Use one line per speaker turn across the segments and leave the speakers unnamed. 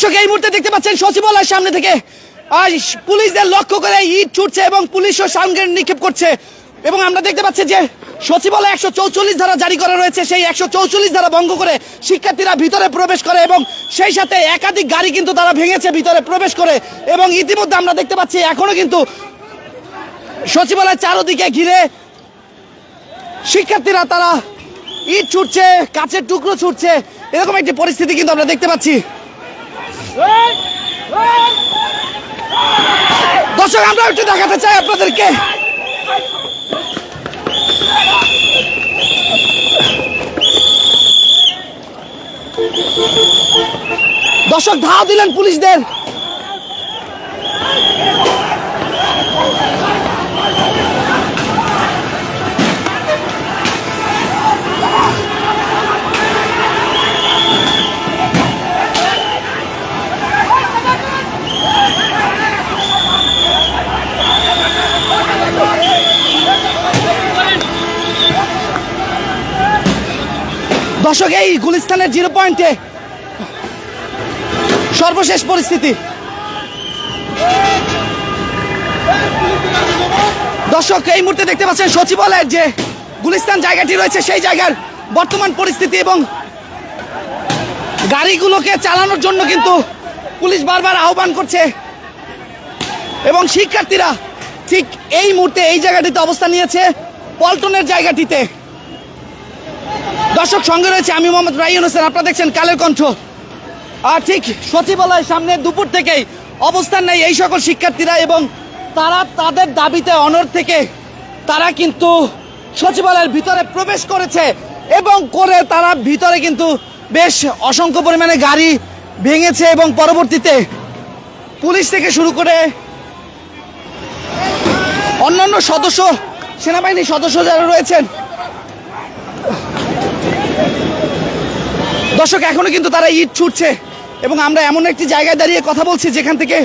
দর্শক, এই মুহূর্তে দেখতে পাচ্ছেন সচিবালয়ের সামনে থেকে। আজ পুলিশদের লক্ষ্য করে ইট ছুটছে এবং পুলিশও সামনে নিক্ষেপ করছে। এবং আমরা দেখতে পাচ্ছি যে সচিবালয় একশো চৌচল্লিশ ধারা জারি করা রয়েছে। সেই একশো চৌচল্লিশ ধারা ভঙ্গ করে শিক্ষার্থীরা ভিতরে প্রবেশ করে এবং সেই সাথে একাধিক গাড়ি কিন্তু তারা ভেঙেছে, ভিতরে প্রবেশ করে। এবং ইতিমধ্যে আমরা দেখতে পাচ্ছি, এখনও কিন্তু সচিবালয় চারোদিকে ঘিরে শিক্ষার্থীরা তারা ইট ছুটছে কাছের টুকরো ছুটছে। এরকম একটি পরিস্থিতি কিন্তু আমরা দেখতে পাচ্ছি। দর্শক আমরা একটু দেখাতে চাই আপনাদেরকে। দর্শক ধাওয়া দিলেন পুলিশদের। দর্শক, এই গুলিস্তানের জিরো পয়েন্টে সর্বশেষ পরিস্থিতি। দর্শক, এই মুহূর্তে দেখতে পাচ্ছেন সচিবালয়ের যে গুলিস্তান জায়গাটি রয়েছে, সেই জায়গার বর্তমান পরিস্থিতি এবং গাড়িগুলোকে চালানোর জন্য কিন্তু পুলিশ বারবার আহ্বান করছে। এবং শিক্ষার্থীরা ঠিক এই মুহূর্তে এই জায়গাটিতে অবস্থান নিয়েছে, পল্টনের জায়গাটিতে। দর্শক, সঙ্গে রয়েছে আমি মোহাম্মদ রাইন হোসেন। আপনারা দেখছেন কালের কণ্ঠ। আর ঠিক সচিবালয়ের সামনে দুপুর থেকেই অবস্থান নেই এই সকল শিক্ষার্থীরা এবং তারা তাদের দাবিতে অনর থেকে তারা কিন্তু সচিবালয়ের ভিতরে প্রবেশ করেছে এবং করে তারা ভিতরে কিন্তু বেশ অসংখ্য পরিমাণে গাড়ি ভেঙেছে এবং পরবর্তীতে পুলিশ থেকে শুরু করে অন্যান্য সদস্য, সেনাবাহিনীর সদস্য যারা রয়েছেন দর্শক, এখনও কিন্তু তারা ইট ছুটছে এবং আমরা এমন একটি জায়গায় দাঁড়িয়ে কথা বলছি যেখান থেকে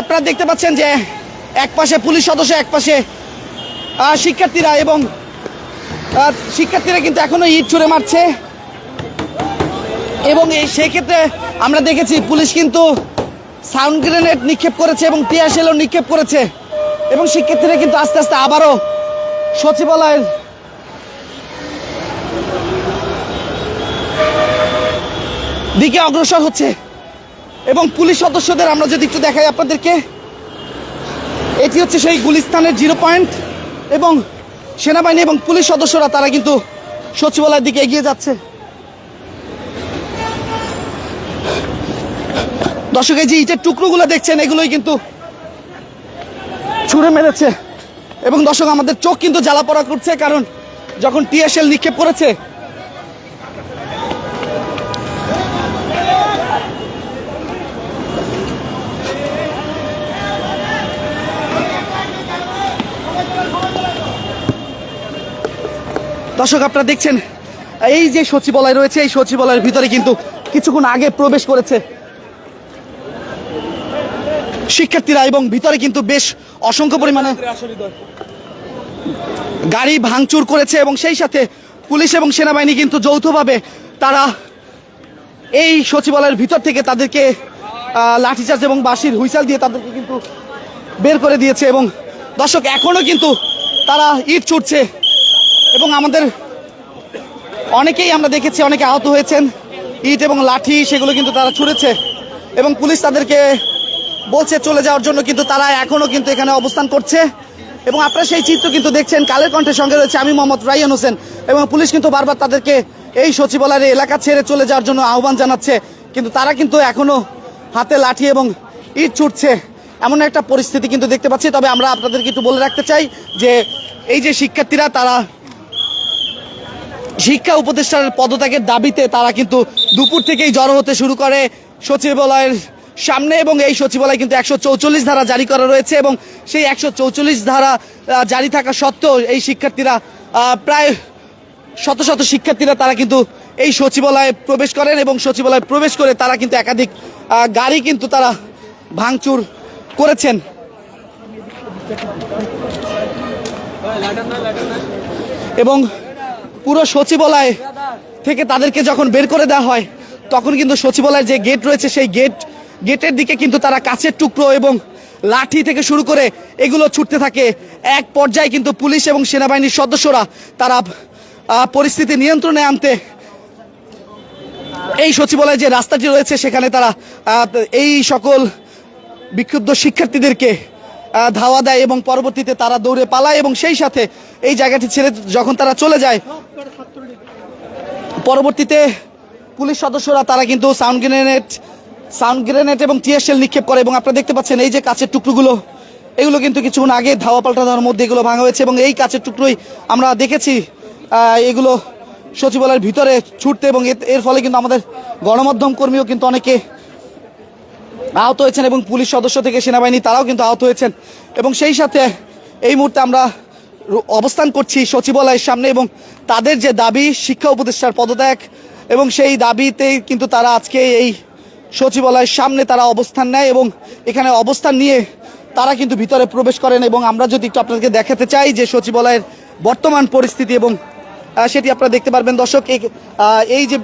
আপনারা দেখতে পাচ্ছেন যে এক পাশে পুলিশ সদস্য, এক পাশে শিক্ষার্থীরা এবং শিক্ষার্থীরা কিন্তু এখনও ইট ছুঁড়ে মারছে। এবং এই সেক্ষেত্রে আমরা দেখেছি পুলিশ কিন্তু সাউন্ড গ্রেনেড নিক্ষেপ করেছে এবং টিয়াশেলও নিক্ষেপ করেছে। এবং শিক্ষার্থীরা কিন্তু আস্তে আস্তে আবারও সচিবালয়ের দিকে অগ্রসর হচ্ছে। এবং পুলিশ সদস্যদের আমরা যদি একটু দেখাই আপনাদেরকে, এটি হচ্ছে সেই গুলিস্তানের জিরো পয়েন্ট এবং সেনাবাহিনী এবং পুলিশ সদস্যরা তারা কিন্তু সচিবালয়ের দিকে এগিয়ে যাচ্ছে। দর্শক, এই যে ইটের টুকরোগুলো দেখছেন, এগুলোই কিন্তু ছুঁড়ে মেরেছে। এবং দর্শক, আমাদের চোখ কিন্তু জ্বালা পড়া করছে, কারণ যখন টিএসএল নিক্ষেপ করেছে দর্শক, আপনারা দেখছেন, এই যে সচিবালয় রয়েছে, এই সচিবালয়ের ভিতরে কিন্তু কিছুক্ষণ আগে প্রবেশ করেছে শিক্ষার্থীরা এবং ভিতরে কিন্তু বেশ অসংখ্য পরিমাণে গাড়ি ভাঙচুর করেছে এবং সেই সাথে পুলিশ এবং সেনাবাহিনী কিন্তু যৌথভাবে তারা এই সচিবালয়ের ভিতর থেকে তাদেরকে লাঠিচার্জ এবং বাঁশির হুইসাল দিয়ে তাদেরকে কিন্তু বের করে দিয়েছে এবং দর্শক, এখনও কিন্তু তারা ইট ছুটছে। এবং আমাদের অনেকেই আমরা দেখেছি, অনেকে আহত হয়েছেন। ইট এবং লাঠি সেগুলো কিন্তু তারা ছুঁড়েছে এবং পুলিশ তাদেরকে বলছে চলে যাওয়ার জন্য, কিন্তু তারা এখনও কিন্তু এখানে অবস্থান করছে। এবং আপনারা সেই চিত্র কিন্তু দেখছেন, কালের কণ্ঠের সঙ্গে রয়েছে আমি মোহাম্মদ রাইয়ান হোসেন এবং পুলিশ কিন্তু বারবার তাদেরকে এই সচিবালয়ের এলাকা ছেড়ে চলে যাওয়ার জন্য আহ্বান জানাচ্ছে, কিন্তু তারা কিন্তু এখনও হাতে লাঠি এবং ইট ছুটছে এমন একটা পরিস্থিতি কিন্তু দেখতে পাচ্ছি, তবে আমরা আপনাদেরকে একটু বলে রাখতে চাই যে এই যে শিক্ষার্থীরা, তারা শিক্ষা উপদেষ্টার পদত্যাগের দাবিতে তারা কিন্তু দুপুর থেকেই জড়ো হতে শুরু করে সচিবালয়ের সামনে এবং এই সচিবালয় কিন্তু একশো চৌচল্লিশ ধারা জারি করা রয়েছে এবং সেই একশো চৌচল্লিশ ধারা জারি থাকা সত্ত্বেও এই শিক্ষার্থীরা প্রায় শত শত শিক্ষার্থীরা তারা কিন্তু এই সচিবালয়ে প্রবেশ করেন এবং সচিবালয়ে প্রবেশ করে তারা কিন্তু একাধিক গাড়ি কিন্তু তারা ভাঙচুর করেছেন। এবং পুরো সচিবালয় থেকে তাদেরকে যখন বের করে দেওয়া হয়, তখন কিন্তু সচিবালয়ের যে গেট রয়েছে সেই গেট গেটের দিকে কিন্তু তারা কাছের টুকরো এবং লাঠি থেকে শুরু করে এগুলো ছুটতে থাকে। এক পর্যায়ে কিন্তু পুলিশ এবং সেনাবাহিনীর সদস্যরা তারা পরিস্থিতি নিয়ন্ত্রণে আনতে এই সচিবালয়ে যে রাস্তাটি রয়েছে, সেখানে তারা এই সকল বিক্ষুব্ধ শিক্ষার্থীদেরকে ধাওয়া দেয় এবং পরবর্তীতে তারা দৌড়ে পালায় এবং সেই সাথে এই জায়গাটি ছেড়ে যখন তারা চলে যায়, পরবর্তীতে পুলিশ সদস্যরা তারা কিন্তু সাউন্ড গ্রেনেড সাউন্ড গ্রেনেড এবং টিয়ারশেল নিক্ষেপ করে এবং আপনারা দেখতে পাচ্ছেন এই যে কাছের টুকরোগুলো, এগুলো কিন্তু কিছুক্ষণ আগে ধাওয়া পাল্টা দেওয়ার মধ্যে এগুলো ভাঙা হয়েছে এবং এই কাছের টুকরোই আমরা দেখেছি এগুলো সচিবালয়ের ভিতরে ছুটতে এবং এর- এর ফলে কিন্তু আমাদের গণমাধ্যম কর্মীও কিন্তু অনেকে আহত হয়েছেন এবং পুলিশ সদস্য থেকে সেনাবাহিনী তারাও কিন্তু আহত হয়েছেন। এবং সেই সাথে এই মুহূর্তে আমরা অবস্থান করছি সচিবালয়ের সামনে এবং তাদের যে দাবি, শিক্ষা উপদেষ্টার পদত্যাগ এবং সেই দাবিতেই কিন্তু তারা আজকে এই সচিবালয়ের সামনে তারা অবস্থান নেয় এবং এখানে অবস্থান নিয়ে তারা কিন্তু ভিতরে প্রবেশ করেন এবং আমরা যদি একটু আপনাদেরকে দেখাতে চাই যে সচিবালয়ের বর্তমান পরিস্থিতি এবং সেটি আপনারা দেখতে পারবেন। দর্শক, এই যে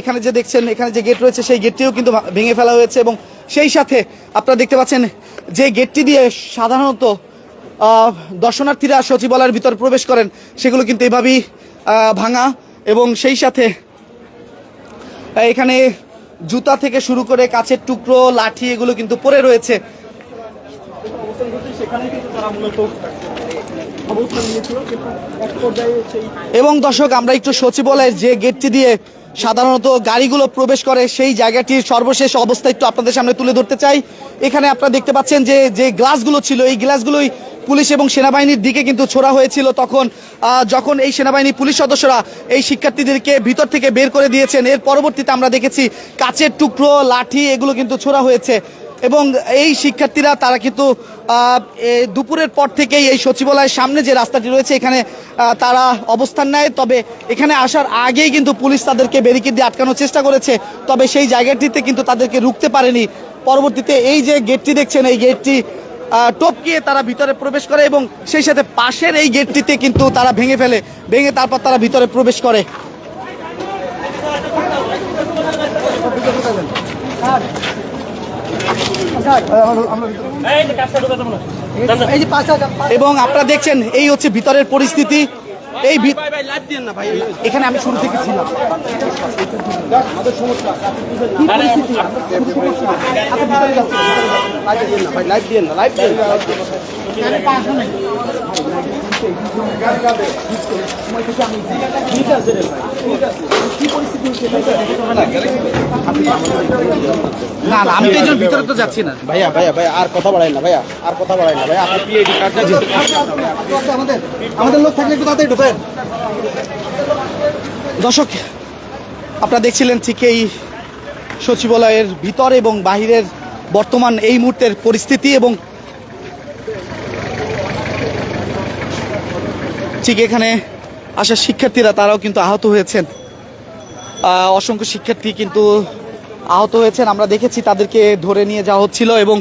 এখানে যে দেখছেন, এখানে যে গেট রয়েছে, সেই গেটটিও কিন্তু ভেঙে ফেলা হয়েছে এবং সেই সাথে আপনারা দেখতে পাচ্ছেন যে গেটটি দিয়ে সাধারণত দর্শনার্থীরা সচিবালয়ের ভিতর প্রবেশ করেন, সেগুলো কিন্তু এভাবেই ভাঙা এবং সেই সাথে এখানে জুতা থেকে শুরু করে কাছের টুকরো, লাঠি এগুলো কিন্তু পড়ে রয়েছে। এবং দর্শক, আমরা একটু সচিবালয়ের যে গেটটি দিয়ে সাধারণত গাড়িগুলো প্রবেশ করে সেই জায়গাটির সর্বশেষ অবস্থা একটু আপনাদের সামনে তুলে ধরতে চাই। এখানে আপনারা দেখতে পাচ্ছেন যে যে গ্লাসগুলো ছিল, এই গ্লাসগুলোই পুলিশ এবং সেনাবাহিনীর দিকে কিন্তু ছোড়া হয়েছিল। তখন যখন এই সেনাবাহিনী পুলিশ সদস্যরা এই শিক্ষার্থীদেরকে ভিতর থেকে বের করে দিয়েছেন, এর পরবর্তীতে আমরা দেখেছি কাচের টুকরো, লাঠি, এগুলো কিন্তু ছোড়া হয়েছে। এবং এই শিক্ষার্থীরা, তারা কিন্তু দুপুরের পর থেকেই এই সচিবালয়ের সামনে যে রাস্তাটি রয়েছে, এখানে তারা অবস্থান নেয়। তবে এখানে আসার আগেই কিন্তু পুলিশ তাদেরকে ব্যারিকেড দিয়ে আটকানোর চেষ্টা করেছে। তবে সেই জায়গাটিতে কিন্তু তাদেরকে রুখতে পারেনি। পরবর্তীতে এই যে গেটটি দেখছেন, এই গেটটি টপকিয়ে তারা ভিতরে প্রবেশ করে এবং সেই সাথে পাশের এই গেটটিতে কিন্তু তারা ভেঙে ফেলে। ভেঙে তারপর তারা ভিতরে প্রবেশ করে। এবং আপনারা দেখছেন এই হচ্ছে ভিতরের পরিস্থিতি। এই এখানে আমি শুরু থেকে ছিলাম। আমি তো এই জন্য ভিতরে তো যাচ্ছি না।
ভাইয়া ভাইয়া ভাইয়া আর কথা বাড়াই না ভাইয়া আর কথা বাড়াই না ভাইয়া আপনি পিএইডি কার্ড
আমাদের আমাদের লোক থাকলে একটু তাড়াতাড়ি ঢোকেন। দর্শক আপনারা দেখছিলেন ঠিক এই সচিবালয়ের ভিতর এবং বাহিরের বর্তমান এই মুহূর্তের পরিস্থিতি এবং ঠিক এখানে আসা শিক্ষার্থীরা তারাও কিন্তু আহত হয়েছেন। অসংখ্য শিক্ষার্থী কিন্তু আহত হয়েছেন। আমরা দেখেছি তাদেরকে ধরে নিয়ে যাওয়া হচ্ছিল এবং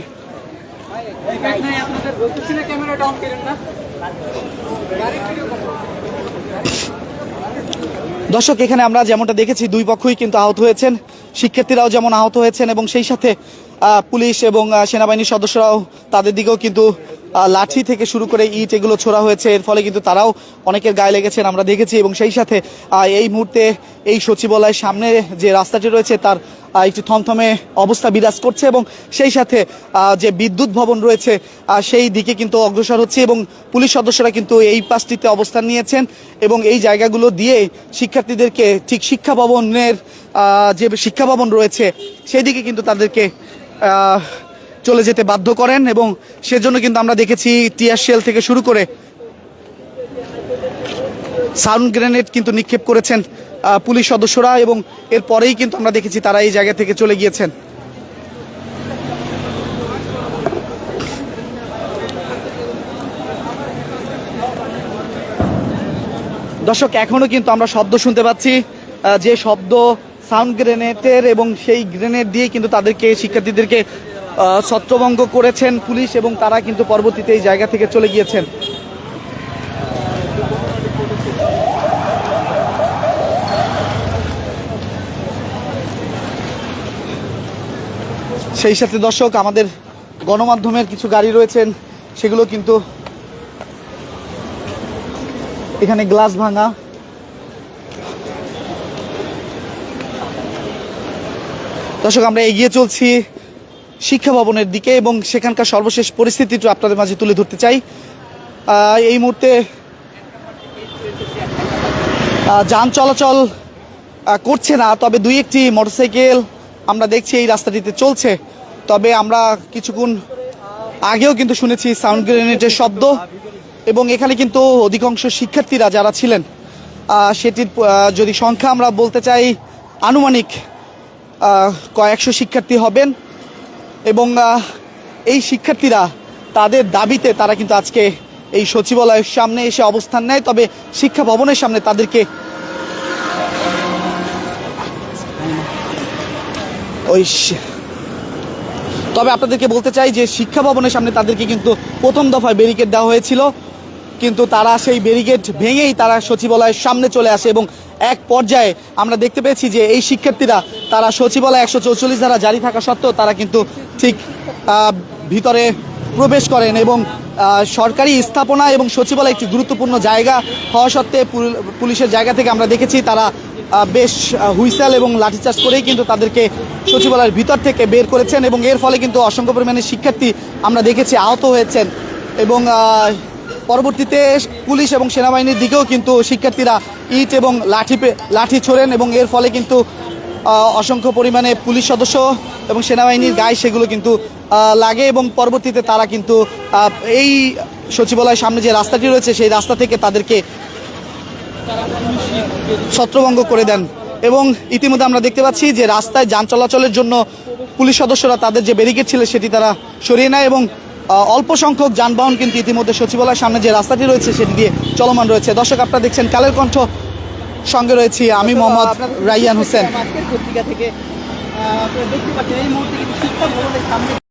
দর্শক, এখানে আমরা যেমনটা দেখেছি, দুই পক্ষই কিন্তু আহত হয়েছেন। শিক্ষার্থীরাও যেমন আহত হয়েছেন এবং সেই সাথে পুলিশ এবং সেনাবাহিনীর সদস্যরাও তাদের দিকেও কিন্তু লাঠি থেকে শুরু করে ইট এগুলো ছোড়া হয়েছে। এর ফলে কিন্তু তারাও অনেকের গায়ে লেগেছেন, আমরা দেখেছি। এবং সেই সাথে এই মুহূর্তে এই সচিবালয়ের সামনে যে রাস্তাটি রয়েছে, তার একটু থমথমে অবস্থা বিরাজ করছে। এবং সেই সাথে যে বিদ্যুৎ ভবন রয়েছে সেই দিকে কিন্তু অগ্রসর হচ্ছে এবং পুলিশ সদস্যরা কিন্তু এই পাশটিতে অবস্থান নিয়েছেন। এবং এই জায়গাগুলো দিয়ে শিক্ষার্থীদেরকে ঠিক শিক্ষা ভবনের যে শিক্ষা ভবন রয়েছে সেই দিকে কিন্তু তাদেরকে চলে যেতে বাধ্য করেন এবং সেজন্য কিন্তু আমরা দেখেছি টিয়ার শেল থেকে শুরু করে সাউন্ড গ্রেনেড কিন্তু নিক্ষেপ করেছেন পুলিশ সদস্যরা এবং এরপরেই কিন্তু আমরা দেখেছি তারা এই জায়গা থেকে চলে গিয়েছেন। দর্শক, এখনও কিন্তু আমরা শব্দ শুনতে পাচ্ছি যে শব্দ সাউন্ড গ্রেনেডের এবং সেই গ্রেনেড দিয়ে কিন্তু তাদেরকে, শিক্ষার্থীদেরকে ছত্রভঙ্গ করেছেন পুলিশ এবং তারা কিন্তু পরবর্তীতে এই জায়গা থেকে চলে গিয়েছেন। সেই সাথে দর্শক, আমাদের গণমাধ্যমের কিছু গাড়ি রয়েছেন, সেগুলো কিন্তু এখানে গ্লাস ভাঙা। দর্শক, আমরা এগিয়ে চলছি। শিক্ষা ভবনের দিকে এবং সেখানকার সর্বশেষ পরিস্থিতিটা আপনাদের মাঝে তুলে ধরতে চাই। এই মুহূর্তে যান চলাচল করছে না, তবে দুই একটি মোটরসাইকেল আমরা দেখছি এই রাস্তাটিতে চলছে। তবে আমরা কিছুক্ষণ আগেও কিন্তু শুনেছি সাউন্ড গ্রেনেডের শব্দ এবং এখানে কিন্তু অধিকাংশ শিক্ষার্থীরা যারা ছিলেন সেটির যদি সংখ্যা আমরা বলতে চাই, আনুমানিক কয়েকশো শিক্ষার্থী হবেন। এবং এই শিক্ষার্থীরা তাদের দাবিতে তারা কিন্তু আজকে এই সচিবালয়ের সামনে এসে অবস্থান নেয়। তবে শিক্ষা ভবনের সামনে তাদেরকে ওই তবে আপনাদেরকে বলতে চাই যে শিক্ষা ভবনের সামনে তাদেরকে কিন্তু প্রথম দফায় ব্যারিকেড দেওয়া হয়েছিল। কিন্তু তারা সেই ব্যারিকেড ভেঙেই তারা সচিবালয়ের সামনে চলে আসে এবং এক পর্যায়ে আমরা দেখতে পেয়েছি যে এই শিক্ষার্থীরা, তারা সচিবালয় একশো চৌচল্লিশ ধারা জারি থাকা সত্ত্বেও তারা কিন্তু ঠিক ভিতরে প্রবেশ করেন এবং সরকারি স্থাপনা এবং সচিবালয় একটি গুরুত্বপূর্ণ জায়গা হওয়া সত্ত্বে পুল- পুলিশের জায়গা থেকে আমরা দেখেছি তারা বেশ হুইসেল এবং লাঠিচার্জ করেই কিন্তু তাদেরকে সচিবালয়ের ভিতর থেকে বের করেছেন এবং এর ফলে কিন্তু অসংখ্য পরিমাণে শিক্ষার্থী আমরা দেখেছি আহত হয়েছেন এবং পরবর্তীতে পুলিশ এবং সেনাবাহিনীর দিকেও কিন্তু শিক্ষার্থীরা ইট এবং লাঠি লাঠি ছোড়েন এবং এর ফলে কিন্তু অসংখ্য পরিমাণে পুলিশ সদস্য এবং সেনাবাহিনীর গায়ে সেগুলো কিন্তু লাগে এবং পরবর্তীতে তারা কিন্তু এই সচিবালয়ের সামনে যে রাস্তাটি রয়েছে সেই রাস্তা থেকে তাদেরকে ছত্রভঙ্গ করে দেন এবং ইতিমধ্যে আমরা দেখতে পাচ্ছি যে রাস্তায় যান চলাচলের জন্য পুলিশ সদস্যরা তাদের যে ব্যারিকেড ছিল সেটি তারা সরিয়ে নেয় এবং অল্প সংখ্যক যানবাহন কিন্তু ইতিমধ্যে সচিবালয়ের সামনে যে রাস্তাটি রয়েছে সেটি দিয়ে চলমান রয়েছে। দর্শক আপনারা দেখছেন কালের কণ্ঠ। সঙ্গে রয়েছি আমি মোহাম্মদ রাইয়ান হোসেন।
পত্রিকা থেকে দেখতে পাচ্ছেন এই মুহূর্তে কিন্তু শিক্ষক ভবনের সামনে